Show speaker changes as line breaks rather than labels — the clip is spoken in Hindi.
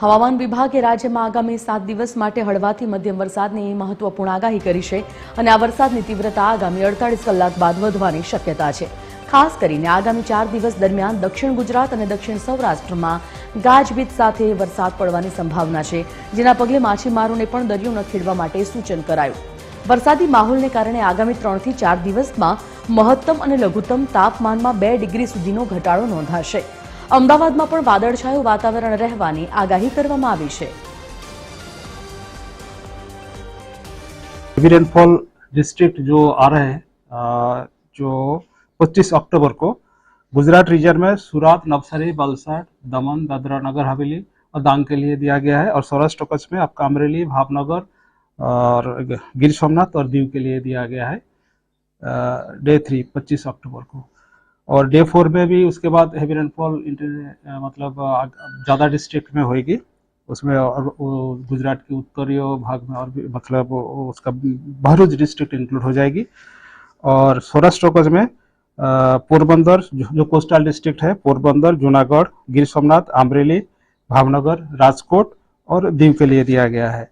હવામાન વિભાગે રાજ્યમાં આગામી સાત દિવસ માટે હળવાથી મધ્યમ વરસાદની મહત્વપૂર્ણ આગાહી કરી છે અને આ વરસાદની તીવ્રતા આગામી અડતાલીસ કલાક બાદ વધવાની શક્યતા છે. ખાસ કરીને આગામી ચાર દિવસ દરમિયાન દક્ષિણ ગુજરાત અને દક્ષિણ સૌરાષ્ટ્રમાં ગાજવીજ સાથે વરસાદ પડવાની સંભાવના છે, જેના પગલે માછીમારોને પણ દરિયો ન ખેડવા માટે સૂચન કરાયું. વરસાદી માહોલને કારણે આગામી ત્રણથી ચાર દિવસમાં મહત્તમ અને લઘુત્તમ તાપમાનમાં બે ડિગ્રી સુધીનો ઘટાડો નોંધાશે. અમદાવાદમાં પણ વાદળછાયું વાતાવરણ રહેવાની આગાહી કરવામાં આવી છે
हेवी रेनफॉल डिस्ट्रिक्ट जो आ रहे हैं अ, जो 25 अक्टूबर को गुजरात रीजन में सूरत नवसारी वलसाड दमन दादरा नगर हवेली और डांग के लिए दिया गया है और सौराष्ट्र कच्छ में आपका अमरेली भावनगर और गिर सोमनाथ और दीव के लिए दिया गया है डे थ्री पच्चीस अक्टूबर को और डे फोर में भी उसके बाद हैवी रेनफॉल मतलब ज़्यादा डिस्ट्रिक्ट में होएगी। उसमें और गुजरात के उत्तरीय भाग में और भी मतलब उसका भरूच डिस्ट्रिक्ट इंक्लूड हो जाएगी। और सौराष्ट्र में पोरबंदर, जो कोस्टल डिस्ट्रिक्ट है, पोरबंदर, जूनागढ़, गिर सोमनाथ, अमरेली, भावनगर, राजकोट और दीव के लिए दिया गया है।